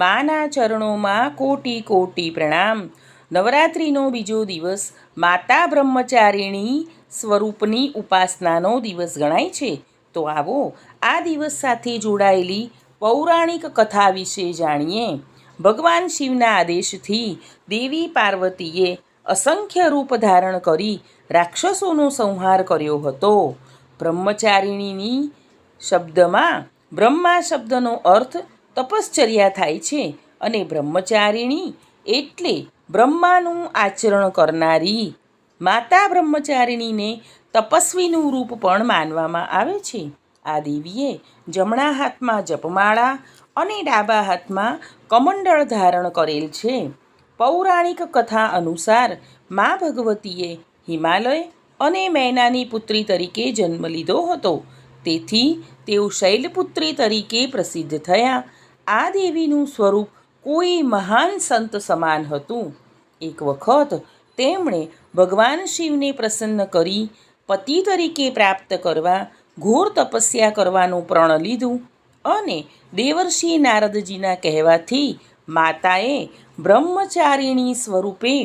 માના ચરણોમાં કોટી કોટી પ્રણામ. નવરાત્રિનો બીજો દિવસ માતા બ્રહ્મચારિણી સ્વરૂપની ઉપાસનાનો દિવસ ગણાય છે. તો આવો આ દિવસ સાથે જોડાયેલી પૌરાણિક કથા વિશે જાણીએ. ભગવાન શિવના આદેશથી દેવી પાર્વતીએ અસંખ્ય રૂપ ધારણ કરી રાક્ષસોનો સંહાર કર્યો હતો. બ્રહ્મચારિણીની શબ્દમાં બ્રહ્મા શબ્દનો અર્થ તપશ્ચર્યા થાય છે અને બ્રહ્મચારિણી એટલે બ્રહ્માનું આચરણ કરનારી. માતા બ્રહ્મચારિણીને તપસ્વીનું રૂપ પણ માનવામાં આવે છે. આ દેવીએ જમણા હાથમાં જપમાળા અને ડાબા હાથમાં કમંડળ ધારણ કરેલ છે. પૌરાણિક કથા અનુસાર મા ભગવતીએ હિમાલય અને મૈનાની પુત્રી તરીકે જન્મ લીધો હતો. તેથી તેઓ શૈલપુત્રી તરીકે પ્રસિદ્ધ થયા. આ દેવીનું સ્વરૂપ કોઈ મહાન સંત સમાન હતું. એક વખત તેમણે ભગવાન શિવને પ્રસન્ન કરી પતિ તરીકે પ્રાપ્ત કરવા ઘોર તપસ્યા કરવાનું પ્રણ લીધું અને દેવર્ષિ નારદજીના કહેવાથી માતાએ બ્રહ્મચારિણી સ્વરૂપે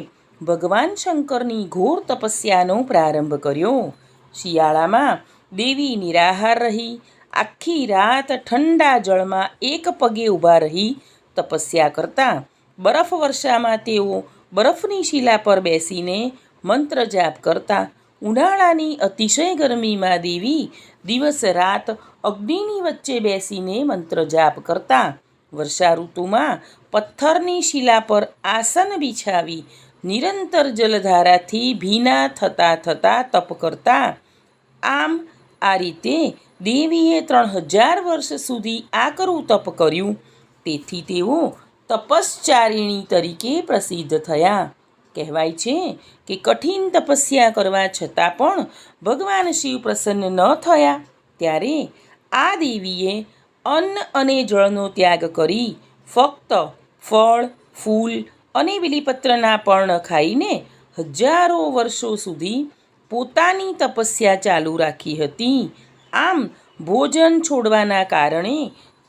ભગવાન શંકરની ઘોર તપસ્યાનો પ્રારંભ કર્યો. શિયાળામાં દેવી નિરાહાર રહી આખી રાત ઠંડા જળમાં એક પગે ઊભા રહી તપસ્યા કરતા. બરફ વર્ષામાં તેઓ બરફની શિલા પર બેસીને મંત્ર જાપ કરતા. ઉનાળાની અતિશય ગરમીમાં દેવી દિવસ રાત અગ્નિની વચ્ચે બેસીને મંત્ર જાપ કરતા. વર્ષા ઋતુમાં પથ્થરની શિલા પર આસન બિછાવી નિરંતર જલધારાથી ભીના થતા થતા તપ કરતા. આમ આ રીતે દેવીએ ત્રણ હજાર વર્ષ સુધી આકરું તપ કર્યું. તેથી તેઓ તપશ્ચારિણી તરીકે પ્રસિદ્ધ થયા. કહેવાય છે કે કઠિન તપસ્યા કરવા છતાં પણ ભગવાન શિવ પ્રસન્ન ન થયા. ત્યારે આ દેવીએ અન્ન અને જળનો ત્યાગ કરી ફક્ત ફળ, ફૂલ અને બિલીપત્રના પર્ણ ખાઈને હજારો વર્ષો સુધી પોતાની તપસ્યા ચાલુ રાખી હતી. આમ ભોજન છોડવાના કારણે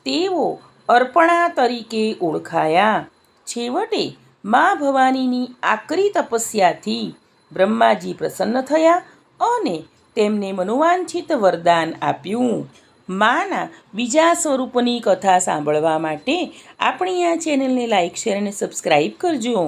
તેઓ અર્પણા તરીકે ઓળખાયા. છેવટે મા ભવાનીની આકરી તપસ્યાથી બ્રહ્માજી પ્રસન્ન થયા અને તેમને મનોવાંછિત વરદાન આપ્યું. માના બીજા સ્વરૂપની કથા સાંભળવા માટે આપણી આ ચેનલને લાઇક શેર અને સબસ્ક્રાઈબ કરજો.